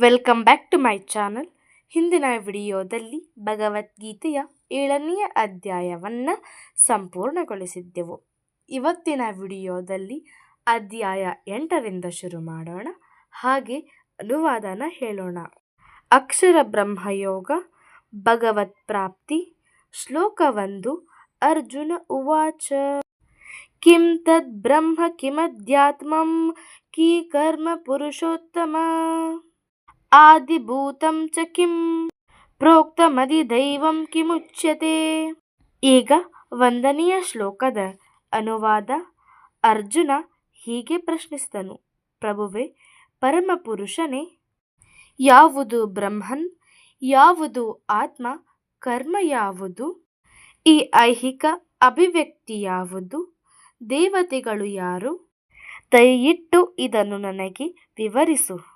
Welcome back to my channel ಹಿಂದಿನ ವಿಡಿಯೋದಲ್ಲಿ ಭಗವದ್ಗೀತೆಯ ಏಳನೆಯ ಅಧ್ಯಾಯವನ್ನು ಸಂಪೂರ್ಣಗೊಳಿಸಿದ್ದೆವು. ಇವತ್ತಿನ ವಿಡಿಯೋದಲ್ಲಿ ಅಧ್ಯಾಯ ಎಂಟರಿಂದ ಶುರು ಮಾಡೋಣ. ಹಾಗೆ ಅನುವಾದನ ಹೇಳೋಣ. ಅಕ್ಷರ ಬ್ರಹ್ಮಯೋಗ, ಭಗವತ್ ಪ್ರಾಪ್ತಿ ಶ್ಲೋಕವೊಂದು ಅರ್ಜುನ ಉವಾಚ. ಕಿಂ ತದ್ ಬ್ರಹ್ಮ ಕಿಮಧ್ಯಾತ್ಮಂ ಕೀ ಕರ್ಮ ಪುರುಷೋತ್ತಮ. ಆದಿಭೂತಂ ಚ ಕಿಂ. ಪ್ರೋಕ್ತಮಧಿದೈವಂ ಕಿಮುಚ್ಯತೆ. ಈಗ ವಂದನೀಯ ಶ್ಲೋಕದ ಅನುವಾದ ಅರ್ಜುನ ಹೀಗೆ ಪ್ರಶ್ನಿಸಿದನು. ಪ್ರಭುವೆ, ಪರಮಪುರುಷನೇ, ಯಾವುದು ಬ್ರಹ್ಮನ್, ಯಾವುದು ಆತ್ಮ, ಕರ್ಮ ಯಾವುದು? ಈ ಐಹಿಕ ಅಭಿವ್ಯಕ್ತಿ ಯಾವುದು? ದೇವತೆಗಳು ಯಾರು? ದಯವಿಟ್ಟು ಇದನ್ನು ನನಗೆ ವಿವರಿಸು.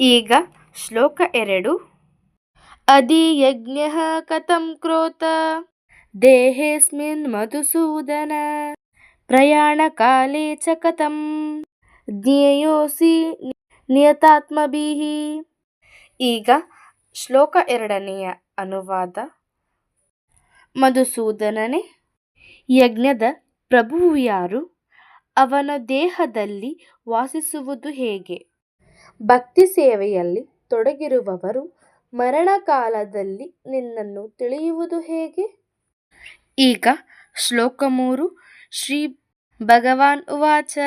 ಈಗ ಶ್ಲೋಕ ಎರಡು. ಅಧಿಯಜ್ಞ ಕಥಂ ಕ್ರೋತ ದೇಹೇಸ್ಮಿನ್ ಮಧುಸೂದನ ಪ್ರಯಾಣಕಾಲೇ ಚ ಕಥಂ ಜ್ಞೇಯೋಸಿ ನಿಯತಾತ್ಮಭೀ ಈಗ ಶ್ಲೋಕ ಎರಡನೆಯ ಅನುವಾದ. ಮಧುಸೂದನನೇ ಯಜ್ಞದ ಪ್ರಭುವು ಯಾರು ಅವನ ದೇಹದಲ್ಲಿ ವಾಸಿಸುವುದು ಹೇಗೆ? ಭಕ್ತಿ ಸೇವೆಯಲ್ಲಿ ತೊಡಗಿರುವವರು ಮರಣಕಾಲದಲ್ಲಿ ನಿನ್ನನ್ನು ತಿಳಿಯುವುದು ಹೇಗೆ? ಈಗ ಶ್ಲೋಕ ಮೂರು, ಶ್ರೀ ಭಗವಾನ್ ಉವಾಚ.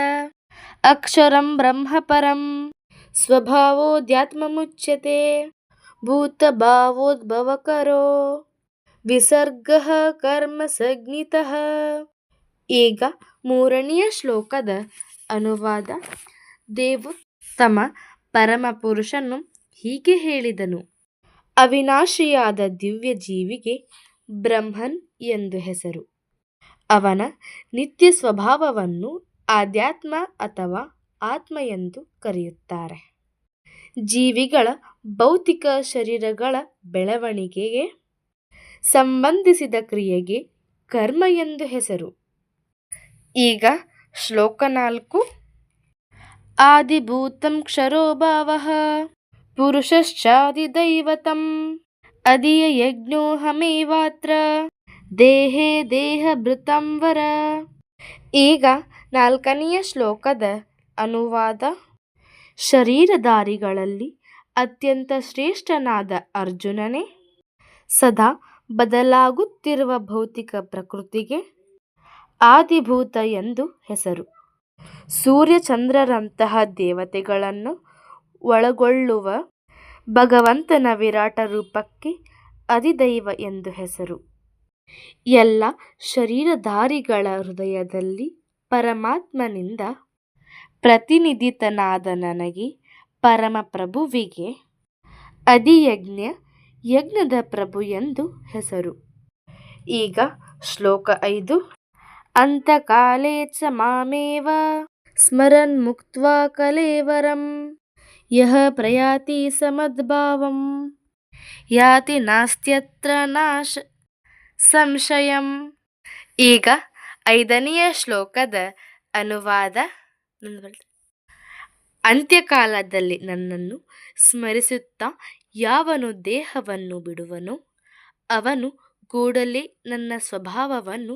ಅಕ್ಷರಂ ಬ್ರಹ್ಮ ಪರಂ ಸ್ವಭಾವೋದ್ಯಾತ್ಮಮುಚ್ಯತೆ. ಭೂತಭಾವೋದ್ಭವಕರೋ. ವಿಸರ್ಗ ಕರ್ಮ ಸಜ್ಞಿತ. ಈಗ ಮೂರನೆಯ ಶ್ಲೋಕದ ಅನುವಾದ. ದೇವು ತಮ್ಮ ಪರಮಪುರುಷನು ಹೀಗೆ ಹೇಳಿದನು. ಅವಿನಾಶಿಯಾದ ದಿವ್ಯ ಜೀವಿಗೆ ಬ್ರಹ್ಮನ್ ಎಂದು ಹೆಸರು. ಅವನ ನಿತ್ಯ ಸ್ವಭಾವವನ್ನು ಆಧ್ಯಾತ್ಮ ಅಥವಾ ಆತ್ಮ ಎಂದು ಕರೆಯುತ್ತಾರೆ. ಜೀವಿಗಳ ಭೌತಿಕ ಶರೀರಗಳ ಬೆಳವಣಿಗೆಗೆ ಸಂಬಂಧಿಸಿದ ಕ್ರಿಯೆಗೆ ಕರ್ಮ ಎಂದು ಹೆಸರು. ಈಗ ಶ್ಲೋಕ ನಾಲ್ಕು. ಆದಿಭೂತಂ ಕ್ಷರೋ ಭಾವಃ ಪುರುಷಶ್ಚಾದಿದೈವತಂ ಅದಿಯ ಯಜ್ಞೋಹಮೇವಾತ್ರ ದೇಹೇ ದೇಹಭೃತಂ ವರ ಈಗ ನಾಲ್ಕನೆಯ ಶ್ಲೋಕದ ಅನುವಾದ. ಶರೀರಧಾರಿಗಳಲ್ಲಿ ಅತ್ಯಂತ ಶ್ರೇಷ್ಠನಾದ ಅರ್ಜುನನೇ, ಸದಾ ಬದಲಾಗುತ್ತಿರುವ ಭೌತಿಕ ಪ್ರಕೃತಿಗೆ ಆದಿಭೂತ ಎಂದು ಹೆಸರು. ಸೂರ್ಯಚಂದ್ರರಂತಹ ದೇವತೆಗಳನ್ನು ಒಳಗೊಳ್ಳುವ ಭಗವಂತನ ವಿರಾಟ ರೂಪಕ್ಕೆ ಅಧಿದೈವ ಎಂದು ಹೆಸರು. ಎಲ್ಲ ಶರೀರಧಾರಿಗಳ ಹೃದಯದಲ್ಲಿ ಪರಮಾತ್ಮನಿಂದ ಪ್ರತಿನಿಧಿತನಾದ ನನಗೆ ಪರಮಪ್ರಭುವಿಗೆ ಅಧಿಯಜ್ಞ ಯಜ್ಞದ ಪ್ರಭು ಎಂದು ಹೆಸರು. ಈಗ ಶ್ಲೋಕ ಐದು. ಅಂತಕಾಲೇ ಚ ಮಾಮೇವ ಸ್ಮರನ್ ಮುಕ್ತ್ವಾ ಕಲೇವರಂ ಯಹ ಪ್ರಯಾತಿ ಸಮದ್ಭಾವಂ ಯಾತಿ ನಾಸ್ತ್ಯತ್ರ ನಾಶ ಸಂಶಯಂ ಈಗ ಐದನೆಯ ಶ್ಲೋಕದ ಅನುವಾದ ಅಂತ್ಯಕಾಲದಲ್ಲಿ ನನ್ನನ್ನು ಸ್ಮರಿಸುತ್ತಾ ಯಾವನು ದೇಹವನ್ನು ಬಿಡುವನೋ ಅವನು ಕೂಡಲೇ ನನ್ನ ಸ್ವಭಾವವನ್ನು